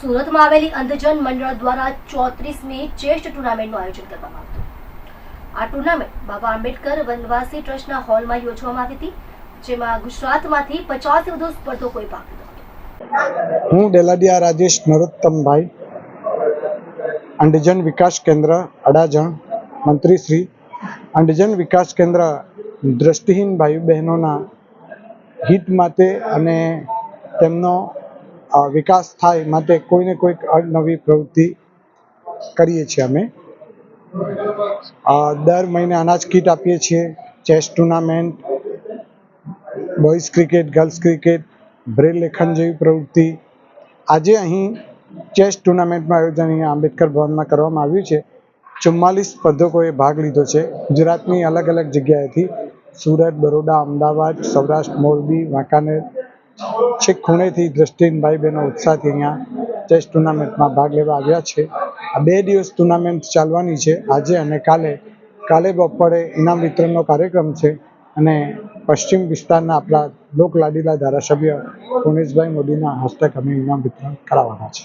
સુરતમાં આવેલી અંધજન મંડળ દ્વારા ચોત્રીસમી ચેસ્ટ ટુર્નામેન્ટનું આયોજન કરવામાં આવ્યું આ ટુર્નામેન્ટ બાબા આંબેડકર વનવાસી ટ્રસ્ટના હોલમાં યોજવામાં આવી હતી, જેમાં ગુજરાતમાંથી પચાસથી વધુ સ્પર્ધકોએ ભાગ લીધો હું ડેલાડિયા રાજેશ નરોત્તમભાઈ, અંડજન વિકાસ કેન્દ્ર અડાજણ મંત્રી શ્રી અંડજન વિકાસ કેન્દ્ર દ્રષ્ટિહીન ભાઈ બહેનોના હિત માટે અને તેમનો વિકાસ થાય માટે કોઈને કોઈક નવી પ્રવૃત્તિ કરીએ છીએ અમે. દર મહિને અનાજ કીટ આપીએ છીએ, chess tournament, boys cricket, girls cricket braille લેખન જેવી પ્રવૃત્તિ. આજે અહીં ચેસ ટુર્નામેન્ટનું આયોજન અહીંયા આંબેડકર ભવનમાં કરવામાં આવ્યું છે. ચુમ્માલીસ સ્પર્ધકોએ ભાગ લીધો છે. ગુજરાતની અલગ અલગ જગ્યાએથી સુરત, બરોડા, અમદાવાદ, સૌરાષ્ટ્ર, મોરબી, વાંકાનેર છેક ખૂણેથી દ્રષ્ટિન ભાઈ બહેનો ઉત્સાહથી અહીંયા ચેસ ટુર્નામેન્ટમાં ભાગ લેવા આવ્યા છે. આ બે દિવસ ટુર્નામેન્ટ ચાલવાની છે. આજે અને કાલે. કાલે બપોરે ઇનામ વિતરણનો કાર્યક્રમ છે અને પશ્ચિમ વિસ્તારના આપણા લોકલાડીલા ધારાસભ્ય પુણેશભાઈ મોદીના હસ્તક અમે ઇનામ વિતરણ કરાવવાના છે.